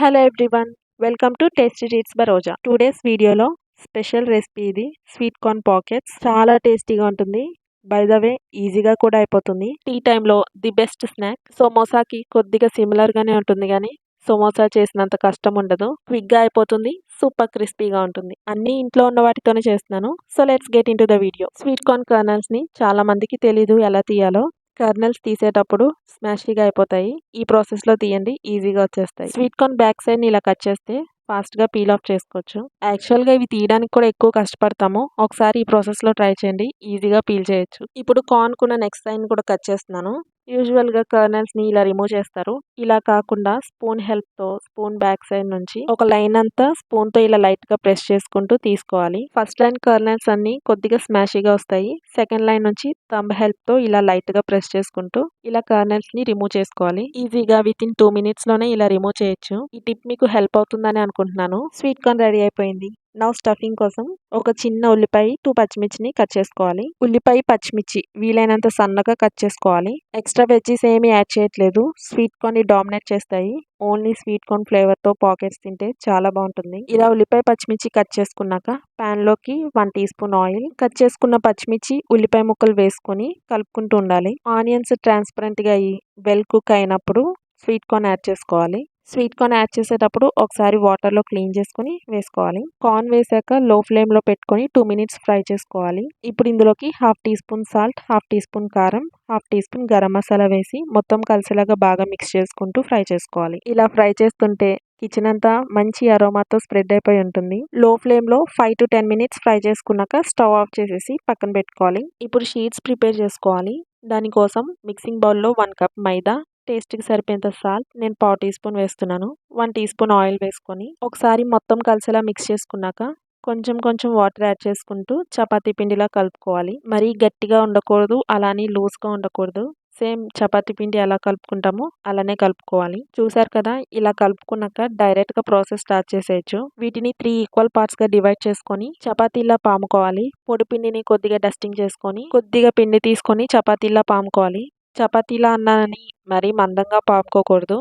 Hello everyone welcome to tasty treats by Roja. Today's వీడియోలో special recipe ఇది sweet corn pockets. చాలా టేస్టీగా ఉంటుంది. బై ద వే ఈజీగా కూడా అయిపోతుంది. టీ టైంలో ది బెస్ట్ స్నాక్. సమోసాకి కొద్దిగా సిమిలర్గానే ఉంటుంది కానీ సమోసా చేసినంత కష్టం ఉండదు. క్విక్గా అయిపోతుంది సూపర్ క్రిస్పీగా ఉంటుంది. అన్ని ఇంట్లో ఉన్న వాటితోనే చేస్తున్నాను. So let's get into the video sweet corn కర్నల్స్ని చాలా మందికి తెలీదు ఎలా తీయాలో. కర్నల్స్ తీసేటప్పుడు స్మాషీగా అయిపోతాయి. ఈ ప్రాసెస్లో తీయండి. ఈజీగా వచ్చేస్తాయి. స్వీట్ కార్న్ బ్యాక్ సైడ్ ఇలా కట్ చేస్తే ఫాస్ట్గా పీల్ ఆఫ్ చేసుకోవచ్చు. యాక్చువల్గా ఇవి తీయడానికి కూడా ఎక్కువ కష్టపడతాము. ఒకసారి ఈ ప్రాసెస్లో ట్రై చేయండి. ఈజీగా పీల్ చేయొచ్చు. ఇప్పుడు కార్న్ కూడా నెక్స్ట్ సైడ్ కూడా కట్ చేస్తున్నాను. యూజువల్గా కర్నల్స్ని ఇలా రిమూవ్ చేస్తారు. ఇలా కాకుండా స్పూన్ హెల్ప్తో స్పూన్ బ్యాక్ సైడ్ నుంచి ఒక లైన్ అంతా స్పూన్తో ఇలా లైట్గా ప్రెస్ చేసుకుంటూ తీసుకోవాలి. ఫస్ట్ లైన్ కర్నల్స్ అన్ని కొద్దిగా స్మాషీగా వస్తాయి. సెకండ్ లైన్ నుంచి థంబ్ హెల్ప్తో ఇలా లైట్గా ప్రెస్ చేసుకుంటూ ఇలా కర్నల్స్ని రిమూవ్ చేసుకోవాలి. ఈజీగా విత్ ఇన్ టూ మినిట్స్లోనే ఇలా రిమూవ్ చేయొచ్చు. ఈ టిప్ మీకు హెల్ప్ అవుతుందని అనుకుంటున్నాను. స్వీట్ కార్న్ రెడీ అయిపోయింది. నౌ స్టఫింగ్ కోసం ఒక చిన్న ఉల్లిపాయ టూ పచ్చిమిర్చిని కట్ చేసుకోవాలి. ఉల్లిపాయ పచ్చిమిర్చి వీలైనంత సన్నగా కట్ చేసుకోవాలి. ఎక్స్ట్రా వెజ్జీస్ ఏమీ యాడ్ చేయట్లేదు. స్వీట్ కార్న్ డామినేట్ చేస్తాయి. ఓన్లీ స్వీట్ కార్న్ ఫ్లేవర్తో పాకెట్స్ తింటే చాలా బాగుంటుంది. ఇలా ఉల్లిపాయ పచ్చిమిర్చి కట్ చేసుకున్నాక ప్యాన్లోకి one teaspoon oil cut చేసుకున్న పచ్చిమిర్చి ఉల్లిపాయ ముక్కలు వేసుకొని కలుపుకుంటూ ఉండాలి. ఆనియన్స్ ట్రాన్స్పరెంట్గా అయ్యి వెల్ కుక్ అయినప్పుడు స్వీట్ కార్న్ యాడ్ చేసుకోవాలి. స్వీట్ కార్న్ యాడ్ చేసేటప్పుడు ఒకసారి వాటర్లో క్లీన్ చేసుకుని వేసుకోవాలి. కార్న్ వేసాక లో ఫ్లేమ్లో పెట్టుకొని టూ మినిట్స్ ఫ్రై చేసుకోవాలి. ఇప్పుడు ఇందులోకి half teaspoon salt half teaspoon కారం half teaspoon garam masala వేసి మొత్తం కలిసేలాగా బాగా మిక్స్ చేసుకుంటూ ఫ్రై చేసుకోవాలి. ఇలా ఫ్రై చేస్తుంటే కిచెన్ అంతా మంచి అరోమాతో స్ప్రెడ్ అయిపోయి ఉంటుంది. లో ఫ్లేమ్లో five to ten minutes fry చేసుకున్నాక స్టవ్ ఆఫ్ చేసేసి పక్కన పెట్టుకోవాలి. ఇప్పుడు షీట్స్ ప్రిపేర్ చేసుకోవాలి. దానికోసం మిక్సింగ్ బౌల్లో వన్ కప్ మైదా టేస్ట్కి సరిపోయేంత సాల్ట్ నేను పావు టీ స్పూన్ వేస్తున్నాను. వన్ టీ స్పూన్ ఆయిల్ వేసుకొని ఒకసారి మొత్తం కలిసేలా మిక్స్ చేసుకున్నాక కొంచెం కొంచెం వాటర్ యాడ్ చేసుకుంటూ చపాతీ పిండిలా కలుపుకోవాలి. మరీ గట్టిగా ఉండకూడదు అలానే లూజ్గా ఉండకూడదు. సేమ్ చపాతీ పిండి ఎలా కలుపుకుంటామో అలానే కలుపుకోవాలి. చూసారు కదా ఇలా కలుపుకున్నాక డైరెక్ట్గా ప్రాసెస్ స్టార్ట్ చేసేయచ్చు. వీటిని త్రీ ఈక్వల్ పార్ట్స్గా డివైడ్ చేసుకొని చపాతీలా పాముకోవాలి. పొడి పిండిని కొద్దిగా డస్టింగ్ చేసుకొని కొద్దిగా పిండి తీసుకొని చపాతీలా పాముకోవాలి. చపాతీలా అన్నానని మరీ మందంగా పాముకోకూడదు.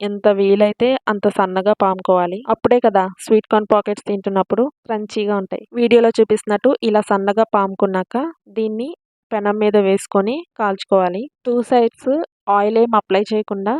ఎంత వీలైతే అంత సన్నగా పాముకోవాలి. అప్పుడే కదా స్వీట్ కార్న్ పాకెట్స్ తింటున్నప్పుడు క్రంచీగా ఉంటాయి. వీడియోలో చూపిస్తున్నట్టు ఇలా సన్నగా పాముకున్నాక దీన్ని పెనం మీద వేసుకొని కాల్చుకోవాలి. టూ సైడ్స్ ఆయిల్ ఏం అప్లై చేయకుండా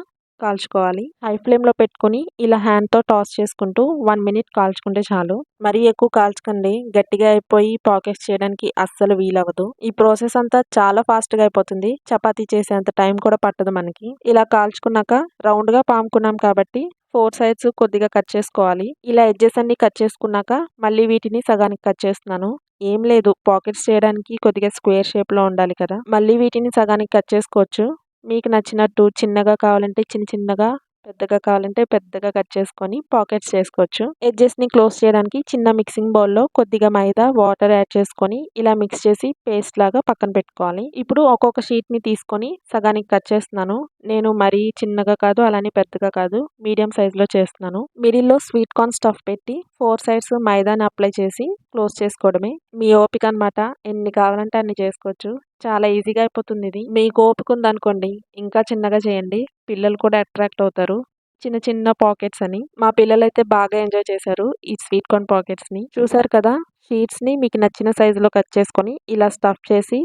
కాల్చుకోవాలి. హై ఫ్లేమ్లో పెట్టుకొని ఇలా హ్యాండ్తో టాస్ చేసుకుంటూ వన్ మినిట్ కాల్చుకుంటే చాలు. మరీ ఎక్కువ కాల్చకండి. గట్టిగా అయిపోయి పాకెట్స్ చేయడానికి అస్సలు వీలవ్వదు. ఈ ప్రాసెస్ అంతా చాలా ఫాస్ట్గా అయిపోతుంది. చపాతీ చేసేంత టైం కూడా పట్టదు మనకి. ఇలా కాల్చుకున్నాక రౌండ్గా పాముకున్నాం కాబట్టి ఫోర్ సైడ్స్ కొద్దిగా కట్ చేసుకోవాలి. ఇలా ఎడ్జెస్ అన్ని కట్ చేసుకున్నాక మళ్ళీ వీటిని సగానికి కట్ చేస్తున్నాను. ఏం లేదు. పాకెట్స్ చేయడానికి కొద్దిగా స్క్వేర్ షేప్లో ఉండాలి కదా. మళ్ళీ వీటిని సగానికి కట్ చేసుకోవచ్చు. మీకు నచ్చినట్టు చిన్నగా కావాలంటే చిన్న చిన్నగా పెద్దగా కావాలంటే పెద్దగా కట్ చేసుకొని పాకెట్స్ చేసుకోవచ్చు. ఎడ్జెస్ని క్లోజ్ చేయడానికి చిన్న మిక్సింగ్ బౌల్లో కొద్దిగా మైదా వాటర్ యాడ్ చేసుకొని ఇలా మిక్స్ చేసి పేస్ట్ లాగా పక్కన పెట్టుకోవాలి. ఇప్పుడు ఒక్కొక్క షీట్ని తీసుకొని సగానికి కట్ చేస్తున్నాను. నేను మరీ చిన్నగా కాదు అలానే పెద్దగా కాదు మీడియం సైజులో చేస్తున్నాను. మిడిల్లో స్వీట్ కార్న్ స్టఫ్ పెట్టి ఫోర్ సైడ్స్ మైదాని అప్లై చేసి క్లోజ్ చేసుకోవడమే. మీ ఓపిక అనమాట ఎన్ని కావాలంటే అన్ని చేసుకోవచ్చు. చాలా ఈజీగా అయిపోతుంది ఇది. మీకు ఓపిక ఉందనుకోండి ఇంకా చిన్నగా చేయండి. పిల్లలు కూడా అట్రాక్ట్ అవుతారు. చిన్న చిన్న పాకెట్స్ అని. మా పిల్లలు అయితే బాగా ఎంజాయ్ చేశారు ఈ స్వీట్ కార్న్ పాకెట్స్ని చూసారు కదా షీట్స్ని మీకు నచ్చిన సైజులో కట్ చేసుకొని ఇలా స్టఫ్ చేసి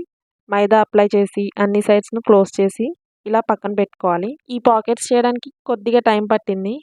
మైదా అప్లై చేసి అన్ని సైడ్స్ను క్లోజ్ చేసి ఇలా పక్కన పెట్టుకోవాలి. ఈ పాకెట్స్ చేయడానికి కొద్దిగా టైం పట్టింది.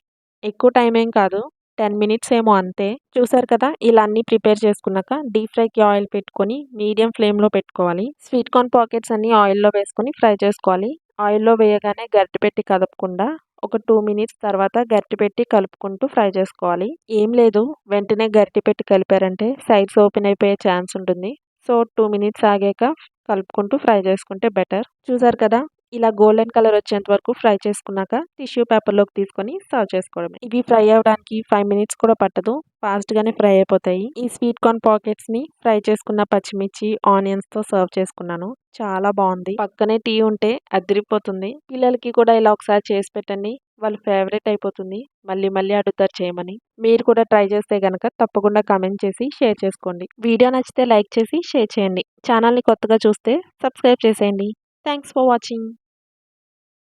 ఎక్కువ టైం ఏం కాదు. టెన్ మినిట్స్ ఏమో అంతే. చూసారు కదా ఇలా అన్ని ప్రిపేర్ చేసుకున్నాక డీప్ ఫ్రైకి ఆయిల్ పెట్టుకొని మీడియం ఫ్లేమ్లో పెట్టుకోవాలి. స్వీట్ కార్న్ పాకెట్స్ అన్ని ఆయిల్లో వేసుకొని ఫ్రై చేసుకోవాలి. ఆయిల్లో వేయగానే గరిటె పెట్టి కదపకుండా ఒక టూ మినిట్స్ తర్వాత గరిటె పెట్టి కలుపుకుంటూ ఫ్రై చేసుకోవాలి. ఏం లేదు వెంటనే గరిటె పెట్టి కలిపారంటే సైడ్స్ ఓపెన్ అయిపోయే ఛాన్స్ ఉంటుంది. సో టూ మినిట్స్ ఆగాక కలుపుకుంటూ ఫ్రై చేసుకుంటే బెటర్. చూసారు కదా ఇలా గోల్డెన్ కలర్ వచ్చేంత వరకు ఫ్రై చేసుకున్నాక టిష్యూ పేపర్లోకి తీసుకొని సర్వ్ చేసుకోవడం ఇవి ఫ్రై అవ్వడానికి ఫైవ్ మినిట్స్ కూడా పట్టదు. ఫాస్ట్గానే ఫ్రై అయిపోతాయి. ఈ స్వీట్ కార్న్ పాకెట్స్ని ఫ్రై చేసుకున్న పచ్చిమిర్చి ఆనియన్స్తో సర్వ్ చేసుకున్నాను. చాలా బాగుంది. పక్కనే టీ ఉంటే అదిరిపోతుంది. పిల్లలకి కూడా ఇలా ఒకసారి చేసి పెట్టండి. వాళ్ళ ఫేవరెట్ అయిపోతుంది. మళ్ళీ మళ్ళీ అడుగుతారు చేయమని. మీరు కూడా ట్రై చేస్తే కనుక తప్పకుండా కమెంట్ చేసి షేర్ చేసుకోండి. వీడియో నచ్చితే లైక్ చేసి షేర్ చేయండి. ఛానల్ని కొత్తగా చూస్తే సబ్స్క్రైబ్ చేసేయండి. Thanks for watching